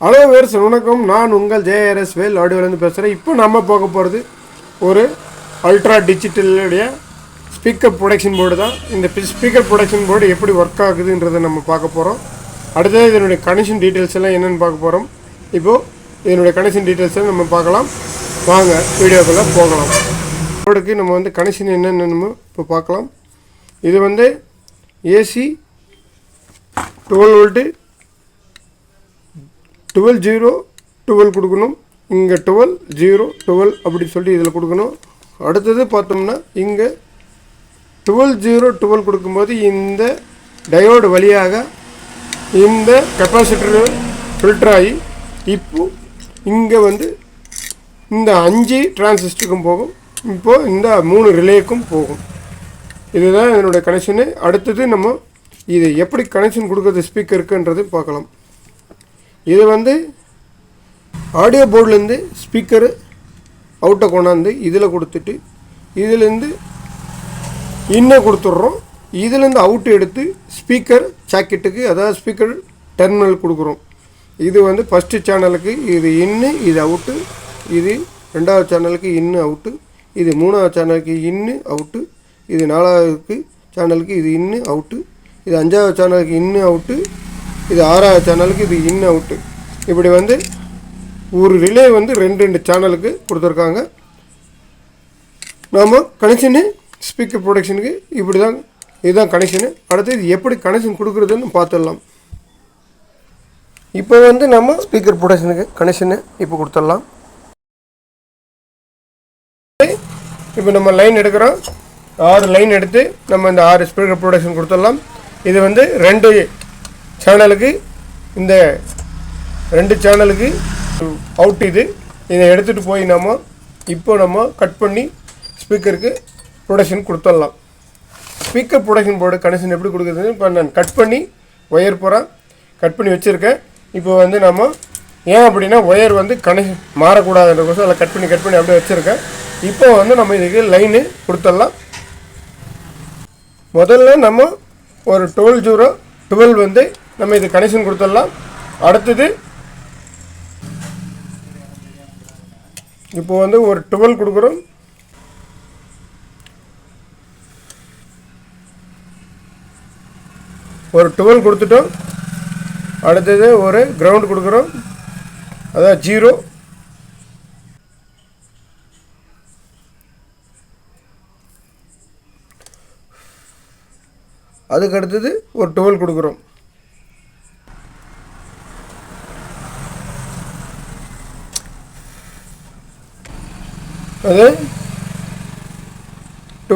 Hello verse வணக்கம். நான் உங்கள் ஜேஆர்எஸ் வேல் ஆடியோலேருந்து பேசுகிறேன் இப்போ நம்ம போக போகிறது ஒரு அல்ட்ரா டிஜிட்டலுடைய ஸ்பீக்கர் ப்ரொடக்ஷன் போர்டு தான். இந்த ஸ்பீக்கர் ப்ரொடக்ஷன் போர்டு எப்படி ஒர்க் ஆகுதுன்றதை நம்ம பார்க்க போகிறோம் அடுத்தது இதனுடைய கனெக்ஷன் டீட்டெயில்ஸ் எல்லாம் என்னென்னு பார்க்க போகிறோம் இப்போது இதனுடைய கனெக்ஷன் டீட்டெயில்ஸை நம்ம பார்க்கலாம். வாங்க வீடியோக்குள்ளே போகலாம். போர்டுக்கு நம்ம வந்து கனெக்ஷன் என்னென்னு நம்ம இப்போ பார்க்கலாம். இது வந்து AC twelve volt twelve zero twelve கொடுக்கணும். இங்கே டுவெல் ஜீரோ டுவெல் அப்படி சொல்லி இதில் கொடுக்கணும். அடுத்தது பார்த்தோம்னா இங்கே டுவெல் ஜீரோ டுவெல் கொடுக்கும்போது இந்த டயோடு வழியாக இந்த கெப்பாசிட்டர் ஃபில்டர் ஆகி இப்போ இங்கே வந்து இந்த அஞ்சு டிரான்சிஸ்டருக்கும் போகும். இப்போது இந்த மூணு ரிலேக்கும் போகும். இதுதான் இதனுடைய கனெக்ஷனு அடுத்தது நம்ம இது எப்படி கனெக்ஷன் கொடுக்குறது ஸ்பீக்கருக்குன்றது பார்க்கலாம். இது வந்து ஆடியோ போர்ட்லேருந்து ஸ்பீக்கரு அவுட்டை கொண்டாந்து இதில் கொடுத்துட்டு இதுலேருந்து இன்னும் கொடுத்துட்றோம். இதுலேருந்து அவுட் எடுத்து ஸ்பீக்கர் ஜாக்கெட்டுக்கு அதாவது ஸ்பீக்கர் டெர்மினல் கொடுக்குறோம். இது வந்து ஃபஸ்ட்டு சேனலுக்கு இது இன்னு இது அவுட்டு இது ரெண்டாவது சேனலுக்கு இன்னு அவுட்டு இது மூணாவது சேனலுக்கு இன்னு அவுட்டு இது நாலாவதுக்கு சேனலுக்கு இது இன்னு அவுட்டு இது அஞ்சாவது சேனலுக்கு இன்னு அவுட்டு இது ஆறாவது சேனலுக்கு இது இன் அவுட்டு இப்படி வந்து ஒரு ரிலே வந்து ரெண்டு ரெண்டு சேனலுக்கு கொடுத்துருக்காங்க. நாம் கனெக்ஷனு ஸ்பீக்கர் ப்ரொடக்ஷனுக்கு இப்படி தான் இதுதான் கனெக்ஷனு அடுத்து இது எப்படி கனெக்ஷன் கொடுக்குறதுன்னு பார்த்துடலாம். இப்போ வந்து நம்ம ஸ்பீக்கர் ப்ரொடக்ஷனுக்கு கனெக்ஷனு இப்போ கொடுத்துடலாம். இப்போ நம்ம லைன் எடுக்கிறோம். ஆறு லைன் எடுத்து நம்ம இந்த ஆறு ஸ்பீக்கர் ப்ரொடக்ஷன் கொடுத்துடலாம். இது வந்து ரெண்டு சேனலுக்கு இந்த ரெண்டு சேனலுக்கு அவுட் இது. இதை எடுத்துகிட்டு போய் நம்ம இப்போ நம்ம கட் பண்ணி ஸ்பீக்கருக்கு ப்ரொடக்ஷன் கொடுத்துடலாம். ஸ்பீக்கர் ப்ரொடக்ஷன் போர்டு கனெக்ஷன் எப்படி கொடுக்குறதுன்னு இப்போ நான் கட் பண்ணி ஒயர் போகிறேன் கட் பண்ணி வச்சுருக்கேன். இப்போ வந்து நம்ம ஏன் அப்படின்னா ஒயர் வந்து கனெக்ஷன் மாறக்கூடாதுன்றக்கோசம் அதில் கட் பண்ணி கட் பண்ணி அப்படியே வச்சுருக்கேன். இப்போ வந்து நம்ம இதுக்கு லைனு கொடுத்துடலாம். முதல்ல நம்ம ஒரு டுவெல் ஜீரோ டுவெல் வந்து நம்ம இது கனெக்ஷன் கொடுத்துடலாம். அடுத்தது இப்போ வந்து ஒரு டுவெல் கொடுக்குறோம். ஒரு டுவெல் கொடுத்துட்டோம். அடுத்தது ஒரு கிரவுண்ட் கொடுக்குறோம். அதான் ஜீரோ. அதுக்கு அடுத்தது ஒரு டுவெல் கொடுக்குறோம்.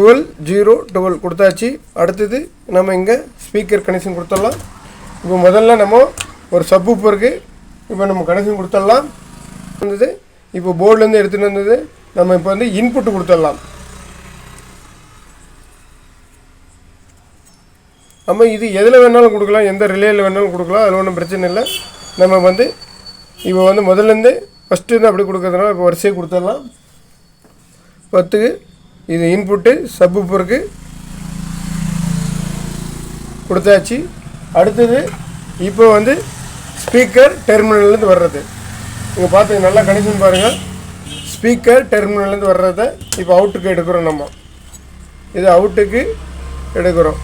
டுவெல் ஜீரோ டுவெல் கொடுத்தாச்சு. அடுத்தது நம்ம இங்கே ஸ்பீக்கர் கனெக்ஷன் கொடுத்துடலாம் இப்போ முதல்ல நம்ம ஒரு சப்பூப்பருக்கு இப்போ நம்ம கனெக்ஷன் கொடுத்துடலாம் வந்தது. இப்போ போர்ட்லேருந்து எடுத்துகிட்டு வந்தது. நம்ம இப்போ வந்து இன்புட்டு கொடுத்துடலாம் நம்ம இது எதில் வேணாலும் கொடுக்கலாம். எந்த ரிலேயில் வேணாலும் கொடுக்கலாம். அதில் ஒன்றும் பிரச்சனை இல்லை. நம்ம வந்து இப்போ வந்து முதல்லேருந்து ஃபஸ்ட்டு இருந்து அப்படி கொடுக்கறதுனால இப்போ வரிசையை கொடுத்துடலாம் பத்துக்கு இது இன்புட்டு சப்புப்பருக்கு கொடுத்தாச்சு. அடுத்தது இப்போ வந்து ஸ்பீக்கர் டெர்மினல்லேருந்து வர்றது. இங்கே பார்த்து நல்லா கனெக்ஷன் பாருங்கள் ஸ்பீக்கர் டெர்மினல்லேருந்து வர்றதை இப்போ அவுட்டுக்கு எடுக்கிறோம் நம்ம. இது அவுட்டுக்கு எடுக்கிறோம்.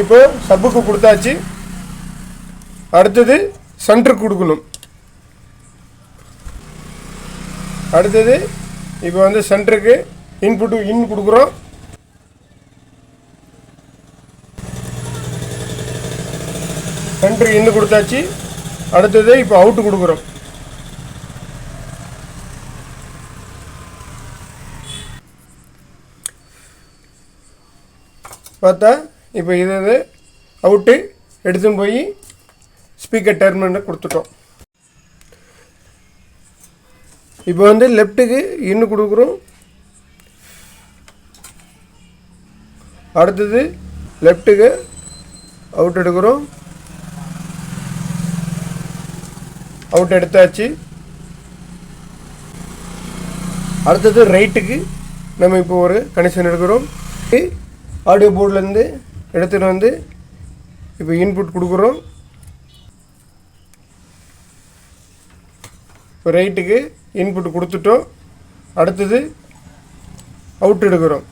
இப்போ சப்புக்கு கொடுத்தாச்சு. அடுத்தது சென்டருக்கு கொடுக்கணும். அடுத்தது இப்போ வந்து சென்டருக்கு இன்புட்டு இன் கொடுக்குறோம். சென்டருக்கு இன்னு கொடுத்தாச்சு. அடுத்தது இப்போ அவுட்டு கொடுக்குறோம். பார்த்தா இப்போ இது வந்து அவுட்டு எடுத்துன்னு போய் ஸ்பீக்கர் டெர்மினல் கொடுத்துட்டோம். இப்போ வந்து லெஃப்ட்டுக்கு இன்னும் கொடுக்குறோம். அடுத்தது லெஃப்ட்டுக்கு அவுட் எடுக்கிறோம். அவுட் எடுத்தாச்சு. அடுத்தது ரைட்டுக்கு நம்ம இப்போ ஒரு கனெக்ஷன் எடுக்கிறோம். ஆடியோ போர்ட்லேருந்து எடுத்துகிட்டு வந்து இப்போ இன்புட் கொடுக்குறோம். இப்போ ரைட்டுக்கு இன்புட் கொடுத்துட்டோம். அடுத்தது அவுட் எடுக்கிறோம்.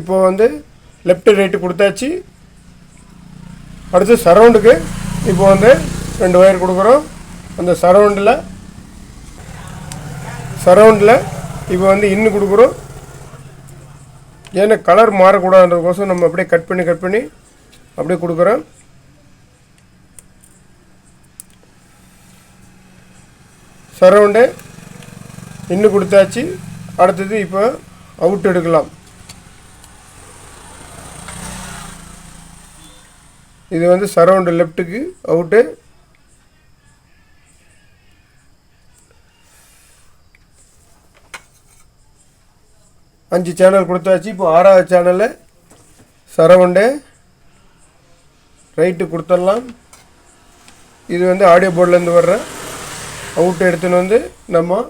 இப்போ வந்து லெஃப்ட் ரைட்டு கொடுத்தாச்சு. அடுத்து சரௌண்டுக்கு இப்போ வந்து ரெண்டு ஒயர் கொடுக்குறோம். அந்த சரௌண்டில் சரௌண்டில் இப்போ வந்து இன்னும் கொடுக்குறோம். ஏன்னா கலர் மாறக்கூடாதுன்றதுக்கோசம் நம்ம அப்படியே கட் பண்ணி கட் பண்ணி அப்படியே கொடுக்குறோம். சரௌண்டு இன்னும் கொடுத்தாச்சு. அடுத்தது இப்போ அவுட் எடுக்கலாம். இது வந்து சரவுண்டு லெஃப்ட்டுக்கு அவுட்டு அஞ்சு சேனல் கொடுத்தாச்சு. இப்போ ஆறாவது சேனலில் சரவுண்டு ரைட்டு கொடுத்துடலாம். இது வந்து ஆடியோ போர்ட்லேருந்து வர்ற அவுட்டு எடுத்துன்னு வந்து நம்ம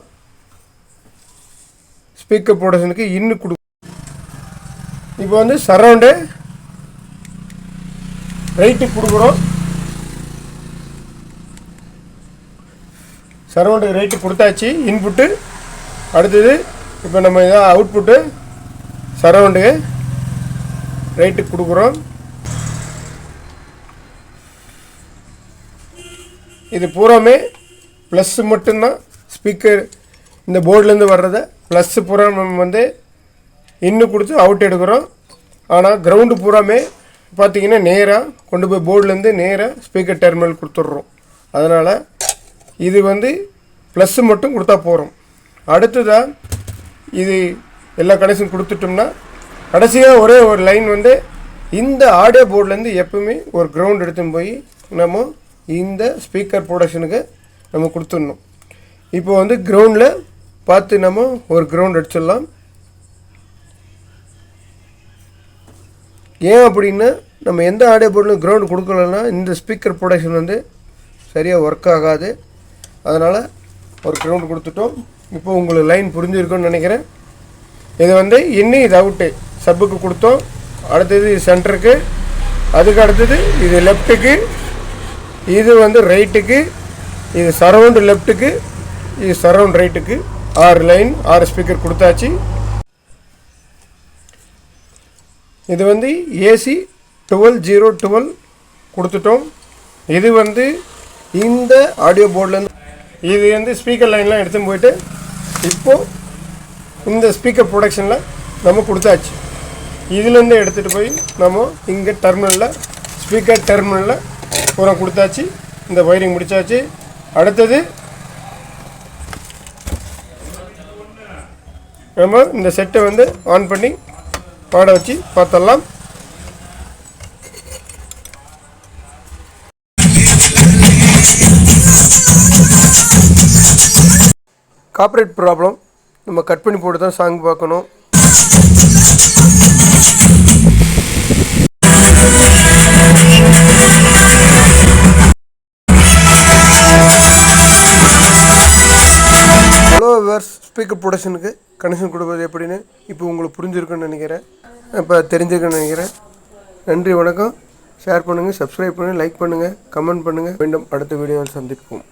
ஸ்பீக்கர் ப்ரொடக்ஷனுக்கு இன்னும் கொடு இப்போ வந்து சரவுண்டு ரைட்டுக்கு கொடுக்குறோம். சரவுண்டு ரைட்டு கொடுத்தாச்சு இன்புட்டு அடுத்தது இப்போ நம்ம இதான் அவுட்புட்டு சரவுண்டு ரைட்டுக்கு கொடுக்குறோம். இது பூராமே ப்ளஸ்ஸு மட்டும்தான். ஸ்பீக்கர் இந்த போர்ட்லேருந்து வர்றத ப்ளஸ்ஸு பூரா நம்ம வந்து இன்னும் கொடுத்து அவுட் எடுக்கிறோம். ஆனால் கிரவுண்டு பூராமே பார்த்தீங்கன்னா நேராக கொண்டு போய் போர்டுலேருந்து நேராக ஸ்பீக்கர் டெர்மினல் கொடுத்துட்றோம். அதனால் இது வந்து ப்ளஸ்ஸு மட்டும் கொடுத்தா போகிறோம் அடுத்ததாக இது எல்லா கனெக்ஷன் கொடுத்துட்டோம்னா கடைசியாக ஒரே ஒரு லைன் வந்து இந்த ஆடியோ போர்ட்லேருந்து எப்பவுமே ஒரு கிரவுண்ட் எடுத்துன்னு போய் நம்ம இந்த ஸ்பீக்கர் ப்ரொடக்ஷனுக்கு நம்ம கொடுத்துடணும். இப்போ வந்து கிரவுண்டில் பார்த்து நம்ம ஒரு கிரவுண்ட் அடிச்சிடலாம். ஏன் அப்படின்னா நம்ம எந்த ஆடியோ போர்டிலும் கிரவுண்ட் கொடுக்கலன்னா இந்த ஸ்பீக்கர் ப்ரொடக்ஷன் வந்து சரியாக ஒர்க் ஆகாது. அதனால் ஒரு கிரவுண்ட் கொடுத்துட்டோம். இப்போ உங்களுக்கு லைன் புரிஞ்சிருக்கும்னு நினைக்கிறேன். இது வந்து இன்னும் இது அவுட்டு சப்புக்கு கொடுத்தோம். அடுத்தது இது சென்டருக்கு அதுக்கு அடுத்தது இது லெஃப்ட்டுக்கு இது வந்து ரைட்டுக்கு இது சரவுண்டு லெஃப்ட்டுக்கு இது சரவுண்ட் ரைட்டுக்கு ஆறு லைன் ஆறு ஸ்பீக்கர் கொடுத்தாச்சு. இது வந்து ஏசி டுவெல் ஜீரோ டுவெல் கொடுத்துட்டோம். இது வந்து இந்த ஆடியோ போர்ட்லேருந்து இது வந்து ஸ்பீக்கர் லைன்லாம் எடுத்துன்னு போயிட்டு இப்போது இந்த ஸ்பீக்கர் ப்ரொடக்ஷனில் நம்ம கொடுத்தாச்சு. இதுலேருந்து எடுத்துகிட்டு போய் நம்ம இங்கே டெர்மினலில் ஸ்பீக்கர் டெர்மினலில் பூரா கொடுத்தாச்சு. இந்த வயரிங் முடித்தாச்சு அடுத்தது நம்ம இந்த செட்டை வந்து ஆன் பண்ணி பாட வச்சு பார்த்தலாம். காப்பரேட் ப்ராப்ளம் நம்ம கட் பண்ணி போட்டு தான் சாங் பார்க்கணும். ஹலோ வேர்ஸ் ஸ்பீக்கர் ப்ரொடக்ஷனுக்கு கனெக்ஷன் கொடுப்பது எப்படின்னு இப்போ உங்களுக்கு புரிஞ்சிருக்குன்னு நினைக்கிறேன். இப்போ தெரிஞ்சுக்கணும்னு நினைக்கிறேன். நன்றி வணக்கம். ஷேர் பண்ணுங்கள் சப்ஸ்கிரைப் பண்ணுங்கள் லைக் பண்ணுங்கள் கமெண்ட் பண்ணுங்கள் மீண்டும் அடுத்த வீடியோவில் சந்திப்போம்.